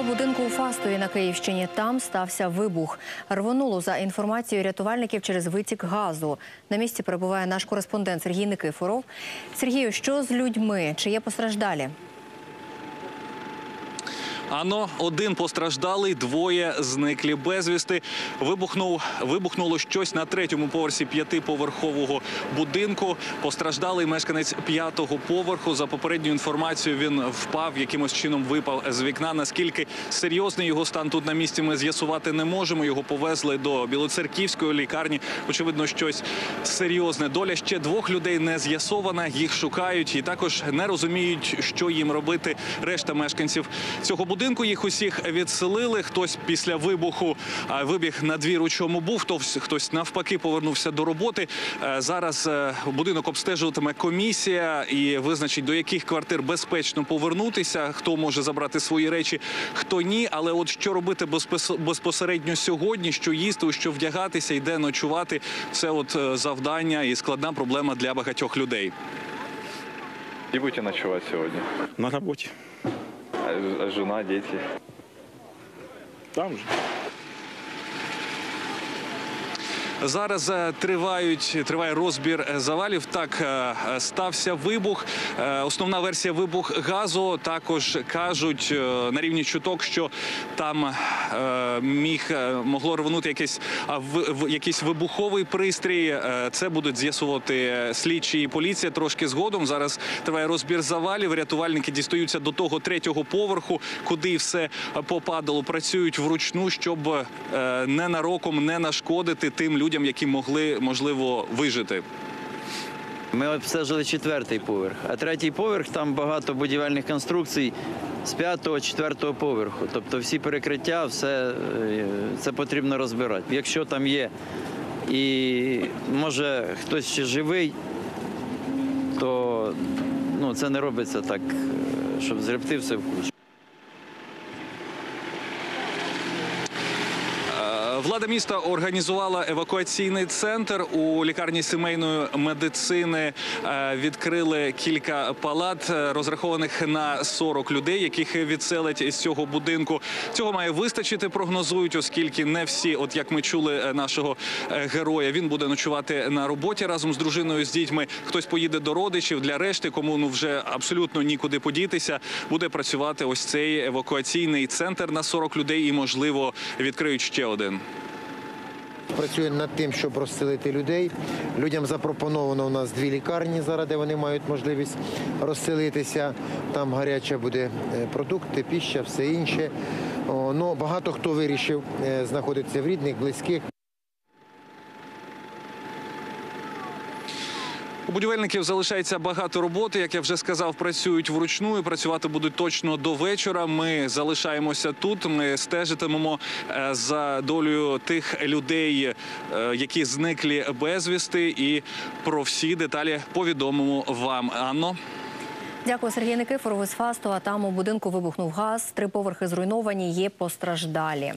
Підвал будинку у Фастові на Київщині. Там стався вибух. Рвонуло за інформацією рятувальників через витік газу. На місці перебуває наш кореспондент Сергій Никифоров. Сергію, що з людьми? Чи є постраждалі? Ано один постраждалий, двоє зниклі безвісти. Вибухнув вибухнуло щось на третьому поверсі п'ятиповерхового будинку. Постраждалий мешканець п'ятого поверху. За попередньою інформацією, він впав, якимось чином випав з вікна. Наскільки серйозний його стан тут на місці ми з'ясувати не можемо. Його повезли до Білоцерківської лікарні. Очевидно, щось серйозне. Доля ще двох людей не з'ясована. Їх шукають і також не розуміють, що їм робити. Решта мешканців цього будинку їх усіх відселили. Хтось після вибуху а, вибіг на двір, у чому був. Хтось хтось навпаки повернувся до роботи. Е, Зараз е, будинок обстежуватиме комісія і визначить до яких квартир безпечно повернутися. Хто може забрати свої речі, хто ні. Але от що робити безпос- безпосередньо сьогодні, що їсти, що вдягатися і де ночувати, це от е, завдання і складна проблема для багатьох людей. Где будете ночевать сегодня? На работе. Жена, дети? Там же. Зараз е, тривають триває розбір е, завалів. Так е, стався вибух. Основна версія вибух газу. Також кажуть на рівні чуток, що там міг могло рвонути якийсь якийсь вибуховий пристрій. Це будуть з'ясувати слідчі і поліція трошки згодом. Зараз триває розбір завалів. Рятувальники дістаються до того третього поверху, куди все попадало. Працюють вручну, щоб ненароком не нашкодити тим людям, які могли можливо вижити. Ми обстежили четвертий поверх, а третій поверх там багато будівельних конструкцій з п'ятого, четвертого поверху. Тобто всі перекриття, все е, це потрібно розбирати. Якщо там є і може хтось ще живий, то ну, це не робиться так, е, щоб згребти все в кучу. Влада міста організувала евакуаційний центр у лікарні сімейної медицини. Е, Відкрили кілька палат, е, розрахованих на 40 людей, яких відселять із цього будинку. Цього має вистачити, прогнозують, оскільки не всі, от як ми чули е, нашого героя, він буде ночувати на роботі разом з дружиною, з дітьми. Хтось поїде до родичів для решти, кому ну вже абсолютно нікуди подітися. Буде працювати ось цей евакуаційний центр на 40 людей, і можливо відкриють ще один. Працює над тим, щоб розселити людей. Людям запропоновано у нас дві лікарні зараз, де вони мають можливість розселитися. Там гаряча буде е, продукти, піща, все інше. Ну, багато хто вирішив е, знаходитися в рідних, близьких. У будівельників залишається багато роботи. Як я вже сказав, працюють вручну і працювати будуть точно до вечора. Ми залишаємося тут. Ми стежитимемо е, за долею тих людей, е, які зниклі безвісти, і про всі деталі повідомимо вам. Анно. Дякую, Сергій Никифоров із Фастова. Там у будинку вибухнув газ. Три поверхи зруйновані. Є постраждалі.